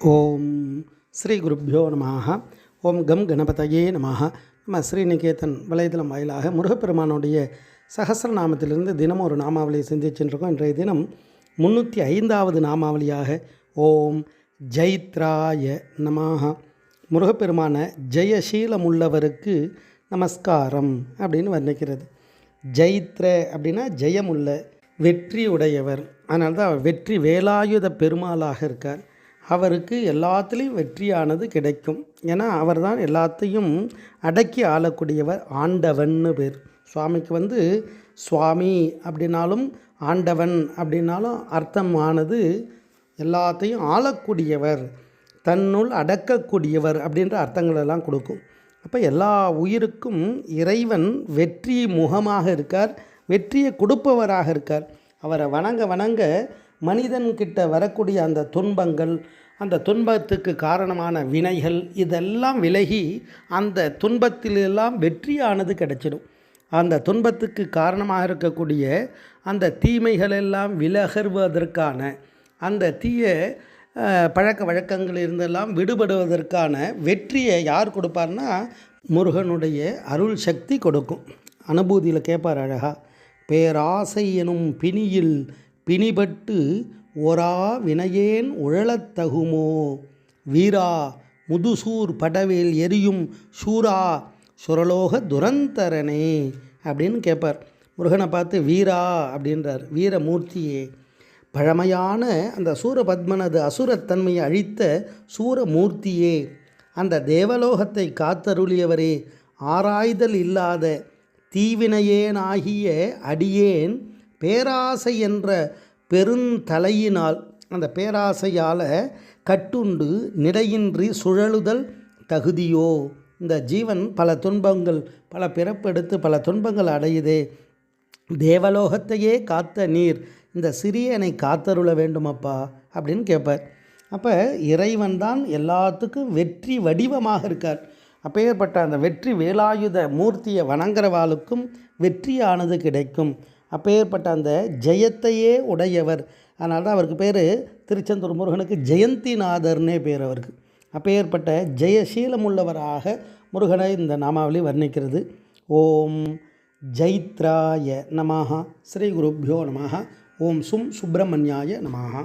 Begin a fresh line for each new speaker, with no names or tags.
ஓம் ஸ்ரீ குருப்பியோ நமாக ஓம் கம் கணபதையே நமாக நம்ம ஸ்ரீநிகேதன் வலைதளம் வாயிலாக முருகப்பெருமானுடைய சகசிரநாமத்திலிருந்து தினமும் ஒரு நாமாவளியை சிந்திச்சுருக்கோம் இன்றைய தினம் முந்நூற்றி ஐந்தாவது நாமாவளியாக ஓம் ஜெயித்ராய நமாக முருகப்பெருமான ஜெயசீலமுள்ளவருக்கு நமஸ்காரம் அப்படின்னு வர்ணிக்கிறது. ஜெயித்ர அப்படின்னா ஜெயமுள்ள வெற்றி உடையவர் அதனால தான் வெற்றி வேலாயுத பெருமாளாக இருக்கார். அவருக்கு எல்லாத்துலேயும் வெற்றியானது கிடைக்கும். ஏன்னா அவர் தான் எல்லாத்தையும் அடக்கி ஆளக்கூடியவர் ஆண்டவன்னு பேர். சுவாமிக்கு வந்து சுவாமி அப்படின்னாலும் ஆண்டவன் அப்படின்னாலும் அர்த்தமானது எல்லாத்தையும் ஆளக்கூடியவர் தன்னுள் அடக்கக்கூடியவர் அப்படின்ற அர்த்தங்களெல்லாம் கொடுக்கும். அப்போ எல்லா உயிருக்கும் இறைவன் வெற்றி முகமாக இருக்கார் வெற்றியை கொடுப்பவராக இருக்கார். அவரை வணங்க வணங்க மனிதன்கிட்ட வரக்கூடிய அந்த துன்பங்கள் அந்த துன்பத்துக்கு காரணமான வினைகள் இதெல்லாம் விலகி அந்த துன்பத்திலெல்லாம் வெற்றியானது கிடைச்சிடும். அந்த துன்பத்துக்கு காரணமாக இருக்கக்கூடிய அந்த தீமைகளெல்லாம் விலகர்வதற்கான அந்த தீய பழக்க வழக்கங்கள் இருந்தெல்லாம் விடுபடுவதற்கான வெற்றியை யார் கொடுப்பார்னா முருகனுடைய அருள் சக்தி கொடுக்கும். அனுபூதியில் கேட்பார் அழகா பேராசை எனும் பிணியில் பிணிபட்டு ஒரா வினையேன் உழலத் தகுமோ? வீரா முதுசூர் படவேல் எரியும் சூரா சுரலோக துரந்தரனே அப்படின்னு கேட்பார் முருகனை பார்த்து வீரா அப்படின்றார். வீரமூர்த்தியே பழமையான அந்த சூரபத்மனது அசுரத்தன்மையை அழித்த சூரமூர்த்தியே அந்த தேவலோகத்தை காத்தருளியவரே ஆராய்தல் இல்லாத தீவினையேனாகிய அடியேன் பேராசை என்ற பெருந்தலையினால் அந்த பேராசையால் கட்டுண்டு நிலையின்றி சுழலுதல் தகுதியோ. இந்த ஜீவன் பல துன்பங்கள் பல பிறப்பெடுத்து பல துன்பங்கள் அடையுதே. தேவலோகத்தையே காத்த நீர் இந்த சிறியனை காத்தருள வேண்டுமப்பா அப்படின்னு கேட்பார் அப்போ இறைவன் தான் எல்லாத்துக்கும் வெற்றி வடிவமாக இருக்கார். அப்பேற்பட்ட அந்த வெற்றி வேலாயுத மூர்த்தியை வணங்குறவாளுக்கும் வெற்றியானது கிடைக்கும். அப்பேற்பட்ட அந்த ஜெயத்தையே உடையவர். அதனால தான் அவருக்கு பேர் திருச்செந்தூர் முருகனுக்கு ஜெயந்திநாதர்னே பேர் அவருக்கு. அப்பேற்பட்ட ஜெயசீலமுள்ளவராக முருகனை இந்த நாமாவளி வர்ணிக்கிறது. ஓம் ஜைத்ராய நமஹா. ஸ்ரீ குருப்யோ நமஹா. ஓம் சும் சுப்பிரமணியாய நமாக